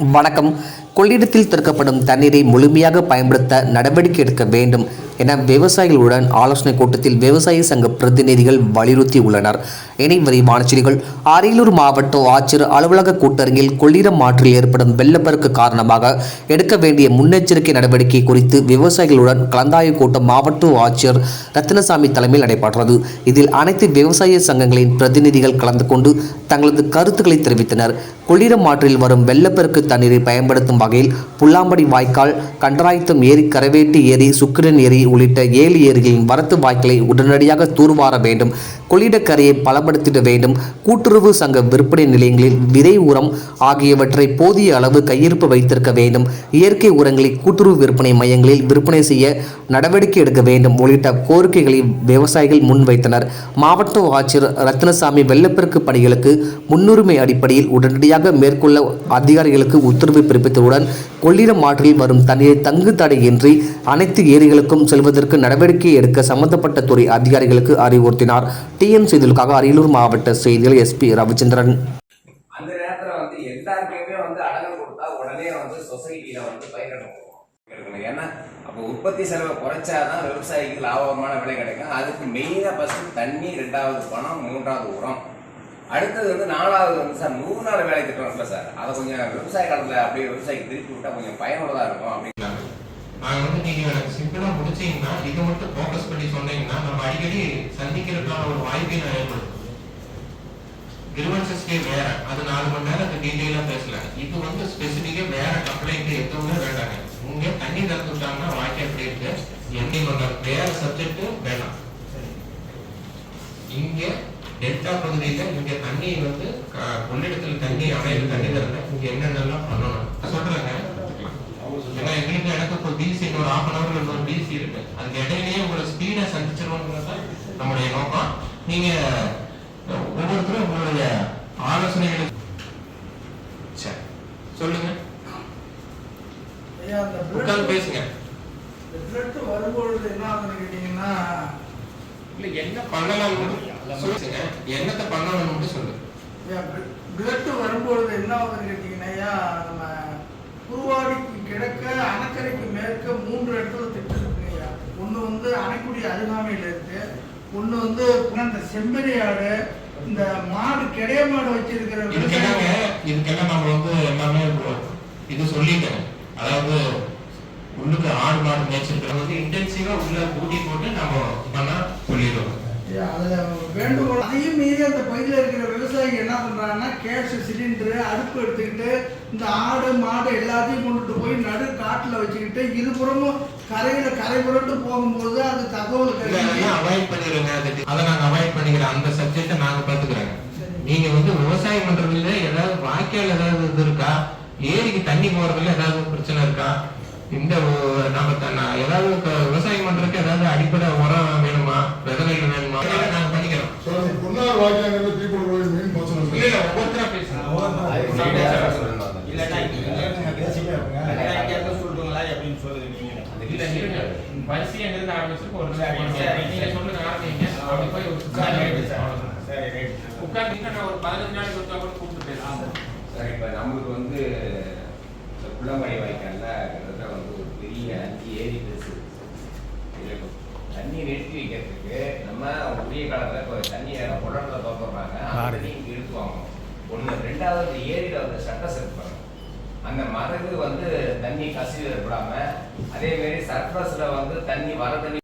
வணக்கம். கொள்ளிடத்தில் திறக்கப்படும் தண்ணீரை முழுமையாக பயன்படுத்த நடவடிக்கை எடுக்க வேண்டும். என விவசாயிகளுடன் ஆலோசனைக் கூட்டத்தில் விவசாய சங்க பிரதிநிதிகள் வலியுறுத்தியுள்ளனர். இனி விரிவான செய்திகள். அரியலூர் மாவட்ட ஆட்சியர் அலுவலக கூட்டரங்கில் கொள்ளிடம் ஆற்றில் ஏற்படும் வெள்ளப்பெருக்கு காரணமாக எடுக்க வேண்டிய முன்னெச்சரிக்கை நடவடிக்கை குறித்து விவசாயிகளுடன் கலந்தாய்வு கூட்டம் மாவட்ட ஆட்சியர் ரத்தினசாமி தலைமையில் நடைபெற்றது. இதில் அனைத்து விவசாய சங்கங்களின் பிரதிநிதிகள் கலந்து கொண்டு தங்களது கருத்துக்களை தெரிவித்தனர். கொள்ளிடம் ஆற்றில் வரும் வெள்ளப்பெருக்கு தண்ணீரை பயன்படுத்தும் வகையில் புல்லாம்படி வாய்க்கால் கண்டராயத்தம் ஏரி கரவேட்டு ஏரி சுக்கிரன் ஏரி உள்ளிட்ட ஏழு ஏரிகளின் வரத்து வாய்க்களை உடனடியாக தூர்வார வேண்டும். கொள்ளிடக்கரையை பலப்படுத்திட வேண்டும். கூட்டுறவு சங்க விற்பனை நிலையங்களில் விதை உரம் ஆகியவற்றை போதிய அளவு கையிருப்பு வைத்திருக்க வேண்டும். இயற்கை உரங்களை கூட்டுறவு விற்பனை மையங்களில் விற்பனை செய்ய நடவடிக்கை எடுக்க வேண்டும். உள்ளிட்ட கோரிக்கைகளை விவசாயிகள் முன்வைத்தனர். மாவட்ட ஆட்சியர் ரத்னசாமி வெள்ளப்பெருக்கு பணிகளுக்கு முன்னுரிமை அடிப்படையில் உடனடியாக மேற்கொள்ள அதிகாரிகளுக்கு உத்தரவு பிறப்பித்தவுடன் கொள்ளிடம் ஆற்றில் வரும் தண்ணீரை தங்கு தடையின்றி அனைத்து ஏரிகளுக்கும் செல் செல்வதற்கு நடவடிக்கை எடுக்க சம்பந்தப்பட்ட துறை அதிகாரிகளுக்கு அறிவுறுத்தினார். டிஎன் செய்திகளுக்காக அரியலூர் மாவட்ட செய்திகள் எஸ்பி ரவிச்சந்திரன். அந்த நேரத்தில் வந்து எல்லாருக்குமே வந்து அடங்கல் கொடுத்தா உடனே வந்து சொசைட்டியில வந்து பயிரிடணும் ஏன்னா அப்போ உற்பத்தி செலவை குறைச்சாதான் விவசாயிக்கு லாபகரமான விலை கிடைக்கும். அதுக்கு மெயினாக ஃபஸ்ட்டு தண்ணி ரெண்டாவது பணம் மூன்றாவது உரம். அடுத்தது வந்து நாலாவது வந்து சார் நூறு நாள் வேலை திட்டம் இல்லை சார். அதை கொஞ்சம் விவசாய காலத்தில் அப்படியே விவசாயிக்கு திருப்பி விட்டால் கொஞ்சம் பயனுள்ளதாக இருக்கும் அப்படின்னு நான் வந்து நீங்க எனக்கு சிம்பிளா முடிச்சீங்கன்னா இதை மட்டும் ஃபோக்கஸ் பண்ணி சொன்னீங்கன்னா நம்ம அடிக்கடி சந்திக்கிறதுக்கான ஒரு வாய்ப்பை நான் ஏற்படுத்தும் கிரிவன்சஸ்க்கே வேற. அது நாலு மணி நேரம் அது டீட்டெயிலா பேசல. இது வந்து ஸ்பெசிபிக்கா வேற கம்ப்ளைண்ட் எதுவுமே வேண்டாங்க. இங்க தண்ணி திறந்து விட்டாங்கன்னா வாய்க்கா எப்படி இருக்கு? எண்ணெய் கொண்ட வேற சப்ஜெக்ட் வேணாம் இங்க டெல்டா பகுதியில இங்க தண்ணி வந்து க- கொள்ளிடத்துல தண்ணி அணையில தண்ணி திறந்த இங்க என்னென்னலாம் பண்ணணும் சொல்றேங்க ஏன்னா எங்களுக்கு எனக்கு இப்போ பிசி இன்னொரு ஹாஃப் அன் ஹவர்ல இன்னொரு பிசி இருக்கு. அதுக்கு இடையிலேயே உங்களை ஸ்பீடா சந்திச்சிருவோங்கிறது நம்முடைய நோக்கம். நீங்க ஒவ்வொருத்தரும் உங்களுடைய ஆலோசனைகளை சரி சொல்லுங்க. உட்கார்ந்து பேசுங்க. வரும்பொழுது என்ன ஆகுதுன்னு கேட்டீங்கன்னா, இல்ல என்ன பண்ணலாம்னு சொல்லுங்க. என்னத்தை பண்ணணும்னு மட்டும் சொல்லு. ஐயா, blood வரும்பொழுது என்ன ஆகுதுன்னு கேட்டீங்கன்னா, நம்ம குருவாடிக்கு ஒண்ணு வந்து இந்த செம்மறி ஆடு இந்த மாடு கிடைய மாடு வச்சிருக்கிற இதுக்கெல்லாம் நம்ம வந்து எல்லாமே இது சொல்லிட்டேன். அதாவது உள்ளுக்கு ஆடு மாடு மேய்ச்சிருக்கிற வந்து இன்டென்சிவா உள்ள ஊட்டி போட்டு நம்ம பண்ணா சொல்லிடுவோம் அதுல வேண்டுகோள் அதையும் மீறி அந்த பகுதியில் இருக்கிற விவசாயிங்க என்ன பண்றாங்கன்னா கேஸ் சிலிண்டரு அடுப்பு எடுத்துக்கிட்டு இந்த ஆடு மாடு எல்லாத்தையும் கொண்டுட்டு போய் நடு காட்டுல வச்சுக்கிட்டு இருபுறமும் கரையில கரை புரண்டு போகும்போது அது தகவல் அவாய்ட் பண்ணிடுங்க அது- அதை நாங்க அவாய்ட் பண்ணிக்கிறோம் அந்த சப்ஜெக்டை நாங்க பாத்துக்கிறோங்க நீங்க வந்து விவசாயம் பண்றதுல ஏதாவது வாய்க்கால் ஏதாவது இது இருக்கா? ஏரிக்கு தண்ணி போறதுல ஏதாவது பிரச்சனை இருக்கா? இந்த நம்ம ஏதாவது க- விவசாயம் பண்றதுக்கு ஏதாவது அடிப்படை உரம் வேணுமா விதநெல் வேணுமா அதெல்லாம் நாங்க பண்ணிக்கிறோம் சார் பொன்னார் வாக்கியாங்கிறது தீபம் கோயில் மீன் பாசனம் இல்ல இல்ல ஒவ்வொருத்தரா பேசுங்க அது சீரியஸா சொல்லணும் அந்த இல்லைன்னா இங்க இங்க பேசிட்டே இருங்க. இங்க இருந்து சொல்றீங்களா அப்படின்னு சொல்லுங்க நீங்க. இல்ல இருங்க வரிசை எங்கிருந்து ஆரம்பிச்சிருக்கு ஒரு. நீங்க சொல்லுங்க ஆரம்பிங்க அப்படி போய் ஒரு உட்கார்ந்து நான் ஒரு பதினஞ்சு நாளைக்கு ஒருத்தா கூட கூப்பிட்டு பேசுறேன் சார் இப்போ நம்மளுக்கு வந்து இந்த புள்ளமழை வாய்க்கால்ல கிட்டத்தட்ட வந்து ஒரு பெரிய அஞ்சு ஏரி பெருசு. தண்ணி நிறுத்தி வைக்கிறதுக்கு நம்ம உரிய காலத்துல இப்போ தண்ணி தோத்துறாங்க அந்த தண்ணி இங்க இழுத்து வாங்கணும். ஒண்ணு ரெண்டாவது ஏரியில வந்து சட்டம் செலுத்துறாங்க அந்த மரகு வந்து தண்ணி கசிவு ஏற்படாம அதே மாதிரி சர்ஃபஸ்ல வந்து தண்ணி வர தண்ணி